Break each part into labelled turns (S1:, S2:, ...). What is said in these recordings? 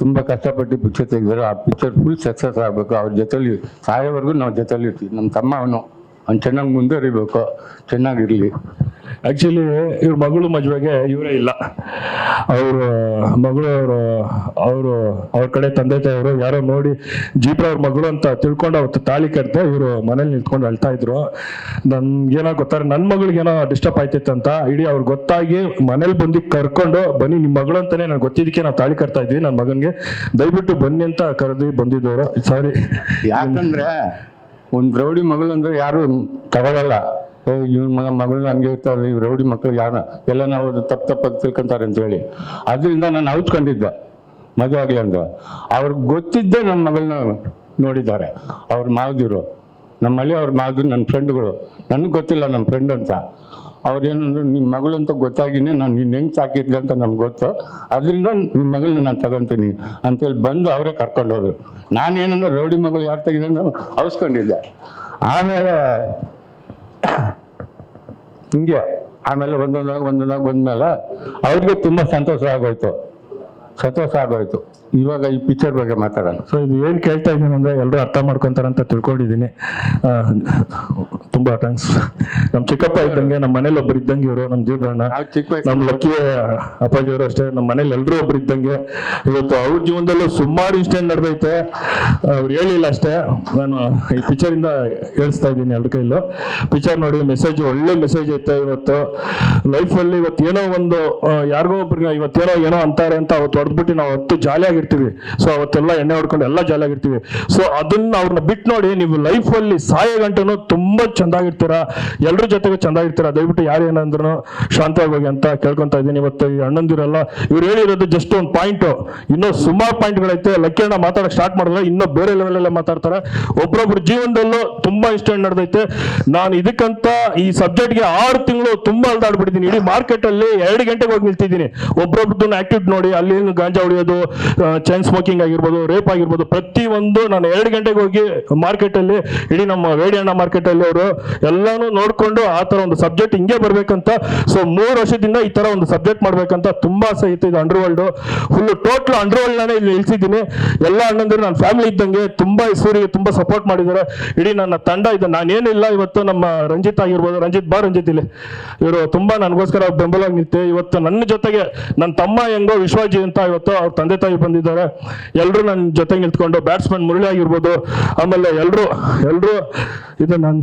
S1: ತುಂಬ ಕಷ್ಟಪಟ್ಟು ಪಿಕ್ಚರ್ ತೆಗೆದರು ಆ ಪಿಕ್ಚರ್ ಫುಲ್ ಸಕ್ಸಸ್ ಆಗಬೇಕು. ಅವ್ರ ಜೊತೆಲಿ ಸಾಯೋವರೆಗೂ ನಾವು ಜೊತೆಲಿ ಇರ್ತೀವಿ. ನಮ್ಮ ತಮ್ಮ ಅವನು. ಅವ್ನು ಚೆನ್ನಾಗಿ ಮುಂದುವರಿಬೇಕು ಚೆನ್ನಾಗಿರಲಿ.
S2: ಆ್ಯಕ್ಚುಲಿ ಇವ್ರ ಮಗಳು ಮದುವೆಗೆ ಇವರೇ ಇಲ್ಲ. ಅವರು ಮಗಳು ಅವರು ಅವರು ಅವ್ರ ಕಡೆ ತಂದೆ ತಾಯಿಯವರು ಯಾರೋ ನೋಡಿ ಜೀಪ್ರ ಅವ್ರ ಮಗಳು ಅಂತ ತಿಳ್ಕೊಂಡು ಅವತ್ತು ತಾಳಿ ಕಟ್ತೆ ಇವರು ಮನೇಲಿ ನಿಂತ್ಕೊಂಡು ಅಳ್ತಾ ಇದ್ರು. ನನ್ಗೇನೋ ಗೊತ್ತಾರೆ ನನ್ನ ಮಗಳಿಗೇನೋ ಡಿಸ್ಟರ್ಬ್ ಆಯ್ತಿತ್ತು ಅಂತ ಇಡೀ ಅವ್ರು ಗೊತ್ತಾಗಿ ಮನೇಲಿ ಬಂದು ಕರ್ಕೊಂಡು ಬನ್ನಿ ನಿಮ್ಮ ಮಗಳು ಅಂತಾನೆ ನಾನು ಗೊತ್ತಿದ್ದಕ್ಕೆ ನಾವು ತಾಳಿ ಕಟ್ತಾ ಇದ್ವಿ. ನನ್ನ ಮಗನಿಗೆ ದಯವಿಟ್ಟು ಬನ್ನಿ ಅಂತ ಕರೆದು ಬಂದಿದ್ದವರು. ಸಾರಿ
S1: ಯಾಕಂದ್ರೆ ಒಂದು ರೌಡಿ ಮಗಳು ಅಂದ್ರೆ ಯಾರು ತಗೊಳಲ್ಲ. ಇವ್ನ ಮಗ, ಮಗಳು ಹಂಗೆ ಇರ್ತಾರೆ ಇವ್ ರೌಡಿ ಮಕ್ಕಳು ಯಾರ, ಎಲ್ಲ ನಾವು ತಪ್ಪು ತಪ್ಪಾಗಿ ತಿಳ್ಕೊಂತಾರೆ ಅಂತ ಹೇಳಿ. ಅದರಿಂದ ನಾನು ಅವ್ಕೊಂಡಿದ್ದೆ ಮದುವೆ ಆಗಲಿ ಅಂತ ಅವ್ರಿಗೆ ಗೊತ್ತಿದ್ದೇ ನನ್ನ ಮಗಳನ್ನ ನೋಡಿದ್ದಾರೆ. ಅವ್ರ ಮಾವದಿರು. ನಮ್ಮಲ್ಲಿ ಅವ್ರ ಮಾವದಿರು ನನ್ನ ಫ್ರೆಂಡ್ಗಳು ನನಗೆ ಗೊತ್ತಿಲ್ಲ ನಮ್ಮ ಫ್ರೆಂಡ್ ಅಂತ. ಅವ್ರು ಏನಂದ್ರು ನಿಮ್ಮ ಮಗಳು ಅಂತ ಗೊತ್ತಾಗಿನೇ ನಾನು ನಿನ್ನ ಹೆಂಗೆ ಸಾಕಿದ್ಲಿ ಅಂತ ನಮ್ಗೆ ಗೊತ್ತು. ಅದರಿಂದ ನಿಮ್ಮ ಮಗಳನ್ನ ನಾನು ತಗೊಂತೀನಿ. ಅಂತೇಳಿ ಬಂದು ಅವರೇ ಕರ್ಕೊಂಡೋದ್ರು. ನಾನೇನಂದ್ರೆ ರೌಡಿ ಮಗಳು ಯಾರು ತೆಗಿದೆ ಅವಸ್ಕೊಂಡಿದ್ದೆ ಆಮೇಲೆ ಹಿಂಗೆ, ಆಮೇಲೆ ಒಂದೊಂದಾಗ ಒಂದೊಂದಾಗ ಬಂದ್ಮೇಲೆ ಅವ್ರಿಗೆ ತುಂಬ ಸಂತೋಷ ಆಗೋಯ್ತು. ಸಂತೋಷ ಆಗೋಯ್ತು. ಇವಾಗ ಈ ಪಿಕ್ಚರ್ ಬಗ್ಗೆ ಮಾತಾಡೋಣ.
S2: ಸೊ ಇದು ಏನು ಕೇಳ್ತಾ ಇದ್ದೀನಿ ಅಂದ್ರೆ ಎಲ್ಲರೂ ಅರ್ಥ ಮಾಡ್ಕೊಂತಾರ ಅಂತ ತಿಳ್ಕೊಂಡಿದ್ದೀನಿ ತುಂಬಾ ಥ್ಯಾಂಕ್ಸ್ ನಮ್ ಚಿಕ್ಕಪ್ಪ ಇದ್ದಂಗೆ ನಮ್ಮ ಮನೇಲಿ ಒಬ್ರು ಇದ್ದಂಗೆ ಇವರು ನಮ್ ಜೀವನ
S1: ನಾವು ಚಿಕ್ಕ ವಯಸ್ಸು
S2: ನಮ್ ಲಕ್ಕಿ ಅಪ್ಪಾಜಿ ಅವರು ಅಷ್ಟೇ ನಮ್ಮ ಮನೇಲಿ ಎಲ್ಲರೂ ಒಬ್ರು ಇದ್ದಂಗೆ. ಇವತ್ತು ಅವ್ರ ಜೀವನದಲ್ಲೂ ಸುಮಾರು ಇನ್ಸಿಡೆಂಟ್ ನಡೆದೈತೆ. ಅವ್ರು ಹೇಳಿಲ್ಲ ಅಷ್ಟೇ. ನಾನು ಈ ಪಿಕ್ಚರ್ ಇಂದ ಹೇಳಿಸ್ತಾ ಇದ್ದೀನಿ ಎರಡು ಕೈಲೂ. ಪಿಕ್ಚರ್ ನೋಡಿ ಮೆಸೇಜ್ ಒಳ್ಳೆ ಮೆಸೇಜ್ ಐತೆ ಇವತ್ತು. ಲೈಫ್ ಅಲ್ಲಿ ಇವತ್ತು ಏನೋ ಒಂದು ಯಾರಿಗೋ ಒಬ್ರಿಗೆ ಇವತ್ತೇನೋ ಏನೋ ಅಂತಾರೆ ಅಂತ ಅವತ್ತು ಹೊಡೆದ್ಬಿಟ್ಟು ನಾವು ಅವತ್ತು ಜಾಲಿಯಾಗಿರ್ತೀವಿ. ಸೊ ಅವತ್ತೆಲ್ಲ ಎಣ್ಣೆ ಹೊಡ್ಕೊಂಡು ಎಲ್ಲ ಜಾಲಿಯಾಗಿರ್ತೀವಿ. ಸೊ ಅದನ್ನ ಅವ್ರನ್ನ ಬಿಟ್ಟು ನೋಡಿ ನೀವು ಲೈಫ್ ಅಲ್ಲಿ ಸಾಯ ಗಂಟೆನೂ ತುಂಬಾ ಚಂದಾಗಿರ್ತೀರಾ? ಎಲ್ಲರ ಜೊತೆಗೆ ಚಂದಾಗಿರ್ತೀರಾ? ದಯವಿಟ್ಟು ಯಾರು ಏನಂದ್ರು ಶಾಂತವಾಗಿ ಹೋಗಿ ಅಂತ ಕೇಳ್ಕೊಂತ ಇದ್ದೀನಿ. ಇವತ್ತು ಈ ಅಣ್ಣಂದಿರೆಲ್ಲ, ಇವ್ರು ಹೇಳಿರೋದು ಜಸ್ಟ್ ಒಂದು ಪಾಯಿಂಟ್ ಇನ್ನೂ ಸುಮಾರು ಪಾಯಿಂಟ್ಗಳೈತೆ ಲಕ್ಕಿರಣ್ಣ ಮಾತಾಡಕ್ಕೆ ಸ್ಟಾರ್ಟ್ ಮಾಡಿದ್ರೆ ಇನ್ನೂ ಬೇರೆ ಲೆವೆಲ್ ಅಲ್ಲೇ ಮಾತಾಡ್ತಾರೆ. ಒಬ್ರೊಬ್ರು ಜೀವನದಲ್ಲೂ ತುಂಬಾ ಇನ್ಸಿಡೆಂಟ್ ನಡೆದೈತೆ. ನಾನು ಇದಕ್ಕಂತ ಈ ಸಬ್ಜೆಕ್ಟ್ಗೆ ಆರು ತಿಂಗಳು ತುಂಬಾ ಅಲ್ದಾಡ್ಬಿಟ್ಟಿದ್ದೀನಿ. ಇಡೀ ಮಾರ್ಕೆಟ್ ಅಲ್ಲಿ ಎರಡು ಗಂಟೆಗೆ ಹೋಗಿ ನಿಲ್ತಿದ್ದೀನಿ. ಒಬ್ರೊಬ್ರದ್ದು ಆಕ್ಟಿವ್ ನೋಡಿ, ಅಲ್ಲಿ ಗಾಂಜಾ ಹೊಡೆಯೋದು ಚೈನ್ ಸ್ಮೋಕಿಂಗ್ ಆಗಿರ್ಬೋದು ರೇಪ್ ಆಗಿರ್ಬೋದು ಪ್ರತಿ ಒಂದು ನಾನು ಎರಡು ಗಂಟೆಗೆ ಹೋಗಿ ಮಾರ್ಕೆಟ್ ಅಲ್ಲಿ, ಇಡೀ ನಮ್ಮ ವೇಡಿಯಣ್ಣ ಮಾರ್ಕೆಟ್ ಅಲ್ಲಿ ಅವರು ಎಲ್ಲಾನು ನೋಡ್ಕೊಂಡು ಆ ತರ ಒಂದು ಸಬ್ಜೆಕ್ಟ್ ಹಿಂಗೆ ಬರಬೇಕಂತ ಸೊ ಮೂರು ವರ್ಷದಿಂದ ಈ ತರ ಒಂದು ಸಬ್ಜೆಕ್ಟ್ ಮಾಡಬೇಕಂತ ತುಂಬಾ ಆಸೆ ಇತ್ತು ಇದು underworld full total underworld ನಾನೇ ಇಲ್ಲಿ ನಿಲ್ಸಿದ್ದೀನಿ. ಎಲ್ಲ ಅಣ್ಣಂದಿರು ನನ್ನ ಫ್ಯಾಮಿಲಿ ಇದ್ದಂಗೆ ತುಂಬಾ ಹೆಸರಿಗೆ ತುಂಬ ತುಂಬಾ ಸಪೋರ್ಟ್ ಮಾಡಿದ್ದಾರೆ. ಇಡೀ ನನ್ನ ತಂಡ ಇದೆ. ನಾನೇನಿಲ್ಲ ಇವತ್ತು ನಮ್ಮ ರಂಜಿತ್ ಆಗಿರ್ಬೋದು. ರಂಜಿತ್, ಬಾ ರಂಜಿತ್ ಇಲ್ಲಿ. ಇವರು ತುಂಬಾ ನನಗೋಸ್ಕರ ಬೆಂಬಲ ನಿಂತೆ ಇವತ್ತು ನನ್ನ ಜೊತೆಗೆ ನನ್ನ ತಮ್ಮ ಹೆಂಗೋ ವಿಶ್ವಾಜಿ ಅಂತ ಇವತ್ತು ಅವ್ರ ತಂದೆ ತಾಯಿ ಬಂದಿದ್ದಾರೆ. ಎಲ್ಲರೂ ನನ್ನ ಜೊತೆಗೆ ನಿಂತ್ಕೊಂಡು ಬ್ಯಾಟ್ಸ್ಮನ್ ಮುರಳಿ ಆಗಿರ್ಬೋದು. ಆಮೇಲೆ ಎಲ್ಲರೂ ಎಲ್ಲರೂ ಇದು ನನ್ನ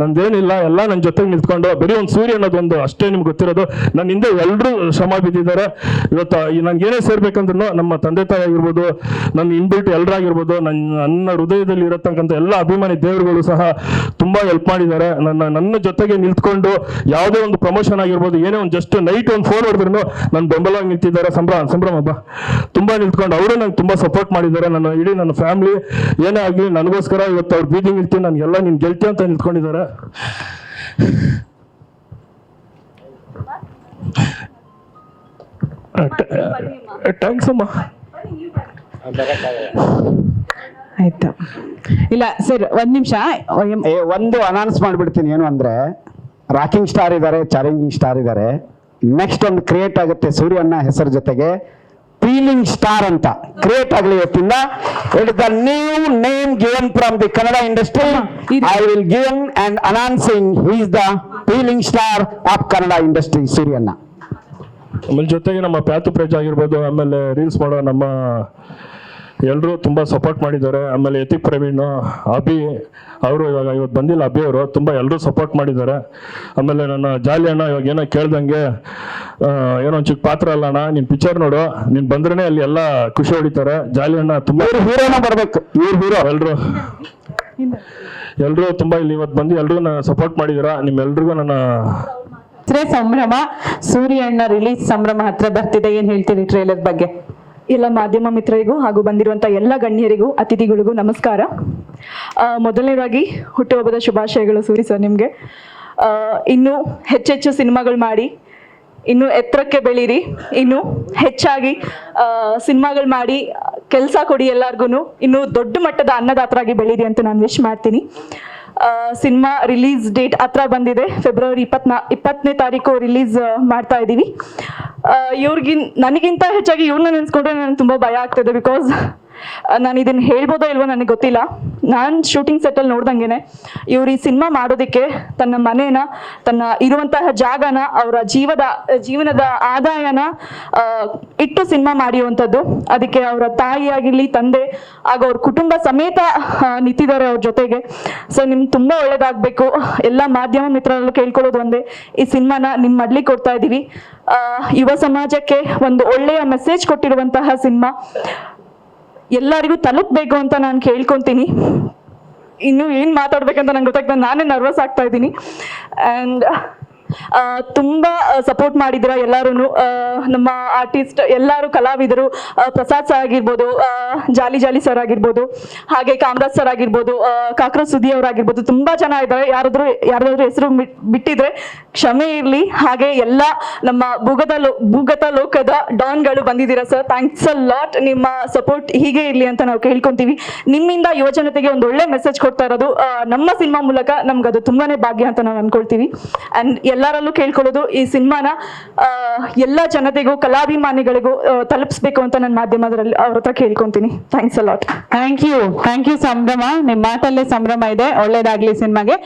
S2: ನಂದೇನಿಲ್ಲ, ಎಲ್ಲ ನನ್ನ ಜೊತೆಗೆ ನಿಂತ್ಕೊಂಡು ಬರೀ ಒಂದು ಸೂರ್ಯ ಅನ್ನೋದೊಂದು ಅಷ್ಟೇ ನಿಮ್ಗೆ ಗೊತ್ತಿರೋದು. ನನ್ನ ಹಿಂದೆ ಎಲ್ಲರೂ ಶ್ರಮ ಬಿದ್ದಿದ್ದಾರೆ. ಇವತ್ತು ಏನೇ ಸೇರ್ಬೇಕಂದ್ರೂ ನಮ್ಮ ತಂದೆ ತಾಯಿ ಆಗಿರ್ಬೋದು ನನ್ನ ಇನ್ಬಿಲ್ಟ್ ಎಲ್ಲರಾಗಿರ್ಬೋದು ನನ್ನ ನನ್ನ ಹೃದಯದಲ್ಲಿ ಇರತಕ್ಕಂಥ ಎಲ್ಲ ಅಭಿಮಾನಿ ದೇವರುಗಳು ಸಹ ತುಂಬ ಹೆಲ್ಪ್ ಮಾಡಿದ್ದಾರೆ. ನನ್ನ ನನ್ನ ಜೊತೆಗೆ ನಿಂತ್ಕೊಂಡು ಯಾವುದೇ ಒಂದು ಪ್ರಮೋಷನ್ ಆಗಿರ್ಬೋದು, ಏನೇ ಒಂದು ಜಸ್ಟ್ ನೈಟ್ ಒಂದು ಫೋನ್ ಹೊಡೆದ್ರು ನನ್ನ ಬೆಂಬಲವಾಗಿ ನಿಂತಿದ್ದಾರೆ. ಸಂಭ್ರಮ ಸಂಭ್ರಮ ಹಬ್ಬ ತುಂಬ ನಿಂತ್ಕೊಂಡು ಅವರು ನಂಗೆ ತುಂಬ ಸಪೋರ್ಟ್ ಮಾಡಿದ್ದಾರೆ. ನನ್ನ, ಇಡೀ ನನ್ನ ಫ್ಯಾಮಿಲಿ ಏನೇ ಆಗಲಿ, ನನಗೋಸ್ಕರ ಇವತ್ತು ಅವ್ರು ಬೀದಿ ನಿಲ್ತೀನಿ ನನಗೆಲ್ಲ ನಿನ್ನ ಗೆಲ್ತಿ ಅಂತ ನಿಂತ್ಕೊಂಡಿದ್ದಾರೆ. ಥ್ಯಾಂಕ್ಸ್ ಅಮ್ಮ.
S3: ಆಯ್ತು. ಇಲ್ಲ ಸರ್ ಒಂದ್ ನಿಮಿಷ.
S4: ಏ ಒಂದು ಅನೌನ್ಸ್ ಮಾಡ್ಬಿಡ್ತೀನಿ ಏನು ಅಂದ್ರೆ ರಾಕಿಂಗ್ ಸ್ಟಾರ್ ಇದ್ದಾರೆ ಚಾಲೆಂಜಿಂಗ್ ಸ್ಟಾರ್ ಇದ್ದಾರೆ ನೆಕ್ಸ್ಟ್ ಒಂದು ಕ್ರಿಯೇಟ್ ಆಗುತ್ತೆ ಸೂರ್ಯಣ್ಣ ಹೆಸರು ಜೊತೆಗೆ. ಫೀಲಿಂಗ್ ಸ್ಟಾರ್ ಅಂತ. ಕ್ರಿಯೇಟ್ ಆಗಲಿ ಇವತ್ತಿಂದ. It the new name given from the Kannada industry I will given and announcing is the feeling star of Kannada industry ಸೂರ್ಯಣ್ಣ
S2: ಆಮೇಲೆ ಜೊತೆಗೆ ನಮ್ಮ ಪ್ಯಾತು ಪ್ರಜ್ ಆಗಿರ್ಬೋದು ಆಮೇಲೆ ರೀಲ್ಸ್ ಮಾಡೋ ನಮ್ಮ ಎಲ್ಲರೂ ತುಂಬ ಸಪೋರ್ಟ್ ಮಾಡಿದ್ದಾರೆ. ಆಮೇಲೆ ಯತಿಕ್ ಪ್ರವೀಣ್ ಅಭಿ ಅವರು ಇವಾಗ ಇವತ್ತು ಬಂದಿಲ್ಲ ಅಭಿ ಅವರು. ತುಂಬ ಎಲ್ಲರೂ ಸಪೋರ್ಟ್ ಮಾಡಿದ್ದಾರೆ. ಆಮೇಲೆ ನನ್ನ ಜಾಲಿ ಅಣ್ಣ ಇವಾಗ ಏನೋ ಕೇಳ್ದಂಗೆ ಏನೋ ಒಂದು ಚಿಕ್ಕ ಪಾತ್ರ ಅಲ್ಲ ಅಣ್ಣ. ನೀನು ಪಿಕ್ಚರ್ ನೋಡು. ನೀನ್ ಬಂದ್ರೆ ಅಲ್ಲಿ ಎಲ್ಲ ಖುಷಿ ಹೊಡಿತಾರೆ. ಜಾಲಿ ಅಣ್ಣ ತುಂಬಾ
S4: ಹೀರೋನ ಬರ್ಬೇಕು. ಇವ್ರು ಹೀರೋ
S2: ಎಲ್ರು. ಎಲ್ಲರೂ ತುಂಬಾ ಇಲ್ಲಿ ಇವತ್ತು ಬಂದು ಎಲ್ಲರೂ ಸಪೋರ್ಟ್ ಮಾಡಿದ್ದೀರಾ ನಿಮ್ಮೆಲ್ರಿಗೂ ನನ್ನ
S3: ಸಂಭ್ರಮ. ಸೂರ್ಯ ಅಣ್ಣ ರಿಲೀಸ್ ಸಂಭ್ರಮ ಹತ್ರ ಬರ್ತಿದೆ. ಏನ್ ಹೇಳ್ತೀರಿ ಟ್ರೇಲರ್ ಬಗ್ಗೆ?
S5: ಎಲ್ಲ ಮಾಧ್ಯಮ ಮಿತ್ರರಿಗೂ ಹಾಗೂ ಬಂದಿರುವಂಥ ಎಲ್ಲ ಗಣ್ಯರಿಗೂ ಅತಿಥಿಗಳಿಗೂ ನಮಸ್ಕಾರ. ಮೊದಲನೇದಾಗಿ ಹುಟ್ಟುಹಬ್ಬದ ಶುಭಾಶಯಗಳು ಸೂರಿ ಸರ್ ನಿಮಗೆ. ಇನ್ನು ಹೆಚ್ಚೆಚ್ಚು ಸಿನಿಮಾಗಳು ಮಾಡಿ ಇನ್ನು ಎತ್ತರಕ್ಕೆ ಬೆಳೀರಿ. ಇನ್ನು ಹೆಚ್ಚಾಗಿ ಸಿನಿಮಾಗಳು ಮಾಡಿ, ಕೆಲಸ ಕೊಡಿ ಎಲ್ಲಾರ್ಗು ಇನ್ನು ದೊಡ್ಡ ಮಟ್ಟದ ಅನ್ನದಾತರಾಗಿ ಬೆಳೀರಿ ಅಂತ ನಾನು ವಿಶ್ ಮಾಡ್ತೀನಿ. ಸಿನಿಮಾ ರಿಲೀಸ್ ಡೇಟ್ ಹತ್ರ ಬಂದಿದೆ. ಫೆಬ್ರವರಿ ಇಪ್ಪತ್ನಾ ಇಪ್ಪತ್ತನೇ ತಾರೀಕು ರಿಲೀಸ್ ಮಾಡ್ತಾ ಇದ್ದೀವಿ ಇವ್ರಿಗಿನ್, ನನಗಿಂತ ಹೆಚ್ಚಾಗಿ ಇವ್ರನ್ನ ನೆನೆಸ್ಕೊಂಡ್ರೆ ನನಗೆ ತುಂಬ ಭಯ ಆಗ್ತದೆ ಬಿಕಾಸ್ ನಾನು ಇದನ್ನ ಹೇಳ್ಬೋದೋ ಇಲ್ವೋ ನನಗೆ ಗೊತ್ತಿಲ್ಲ. ನಾನು ಶೂಟಿಂಗ್ ಸೆಟ್ಟಲ್ಲಿ ನೋಡ್ದಂಗೆನೆ ಇವ್ರು ಈ ಸಿನಿಮಾ ಮಾಡೋದಕ್ಕೆ ತನ್ನ ಮನೇನ, ತನ್ನ ಇರುವಂತಹ ಜಾಗನ, ಅವರ ಜೀವದ, ಜೀವನದ ಆದಾಯನ ಇಟ್ಟು ಸಿನಿಮಾ ಮಾಡಿರುವಂಥದ್ದು. ಅದಕ್ಕೆ ಅವರ ತಾಯಿ ಆಗಿರಲಿ ತಂದೆ ಹಾಗೂ ಅವ್ರ ಕುಟುಂಬ ಸಮೇತ ನಿಂತಿದ್ದಾರೆ ಅವ್ರ ಜೊತೆಗೆ. ಸೊ ನಿಮ್ಗೆ ತುಂಬಾ ಒಳ್ಳೇದಾಗಬೇಕು. ಎಲ್ಲ ಮಾಧ್ಯಮ ಮಿತ್ರರಲ್ಲೂ ಕೇಳ್ಕೊಳ್ಳೋದು ಒಂದೇ. ಈ ಸಿನಿಮಾನ ನಿಮ್ಮ ಮಡ್ಲಿ ಕೊಡ್ತಾ ಇದ್ದೀವಿ ಯುವ ಸಮಾಜಕ್ಕೆ ಒಂದು ಒಳ್ಳೆಯ ಮೆಸೇಜ್ ಕೊಟ್ಟಿರುವಂತಹ ಸಿನಿಮಾ ಎಲ್ಲರಿಗೂ ತಲುಪಬೇಕು ಅಂತ ನಾನು ಕೇಳ್ಕೊತೀನಿ. ಇನ್ನು ಏನು ಮಾತಾಡ್ಬೇಕಂತ ನಂಗೆ ಗೊತ್ತಾಗ್ತದೆ ನಾನೇ ನರ್ವಸ್ ಆಗ್ತಾ ಇದ್ದೀನಿ. ಆ್ಯಂಡ್ ತುಂಬ ಸಪೋರ್ಟ್ ಮಾಡಿದ್ರ ಎಲ್ಲರೂ ನಮ್ಮ ಆರ್ಟಿಸ್ಟ್ ಎಲ್ಲರೂ ಕಲಾವಿದರು ಪ್ರಸಾದ್ ಸರ್ ಆಗಿರ್ಬೋದು ಜಾಲಿ ಜಾಲಿ ಸರ್ ಆಗಿರ್ಬೋದು, ಹಾಗೆ ಕಾಮರಾಜ್ ಸರ್ ಆಗಿರ್ಬೋದು ಕಾಕ್ರೋಜ್ ಸುದಿ ಅವರಾಗಿರ್ಬೋದು, ತುಂಬಾ ಜನ ಇದ್ದಾರೆ. ಯಾರಾದ್ರೂ ಯಾರಾದ್ರೂ ಹೆಸರು ಬಿಟ್ಟಿದ್ರೆ ಕ್ಷಮೆ ಇರಲಿ. ಹಾಗೆ ಎಲ್ಲ ನಮ್ಮ ಭೂಗತ ಲೋ, ಭೂಗತ ಲೋಕದ ಡಾನ್ಗಳು ಬಂದಿದ್ದೀರಾ ಸರ್ ಥ್ಯಾಂಕ್ಸ್ ಅ ಲಾಟ್ ನಿಮ್ಮ ಸಪೋರ್ಟ್ ಹೀಗೆ ಇರಲಿ ಅಂತ ನಾವು ಕೇಳ್ಕೊಂತೀವಿ. ನಿಮ್ಮಿಂದ ಯುವಜನತೆಗೆ ಒಂದು ಒಳ್ಳೆ ಮೆಸೇಜ್ ಕೊಡ್ತಾ ಇರೋದು ನಮ್ಮ ಸಿನಿಮಾ ಮೂಲಕ ನಮ್ಗೆ ಅದು ತುಂಬಾನೇ ಭಾಗ್ಯ ಅಂತ ನಾವು ಅನ್ಕೊಳ್ತೀವಿ. ಅಂಡ್ ಎಲ್ಲರಲ್ಲೂ ಕೇಳ್ಕೊಳ್ಳೋದು ಈ ಸಿನಿಮಾನ ಎಲ್ಲ ಜನತೆಗೂ, ಕಲಾಭಿಮಾನಿಗಳಿಗೂ ತಲುಪಿಸ್ಬೇಕು ಅಂತ ನನ್ನ ಮಾಧ್ಯಮದಲ್ಲಿ ಅವ್ರ ಹತ್ರ ಕೇಳ್ಕೊಂತೀನಿ. Thanks a lot
S3: thank you thank you ಸಂಭ್ರಮ. ನಿಮ್ಮ ಮಾತಲ್ಲೇ ಸಂಭ್ರಮ ಇದೆ. ಒಳ್ಳೇದಾಗ್ಲಿ ಸಿನಿಮಾಗೆ.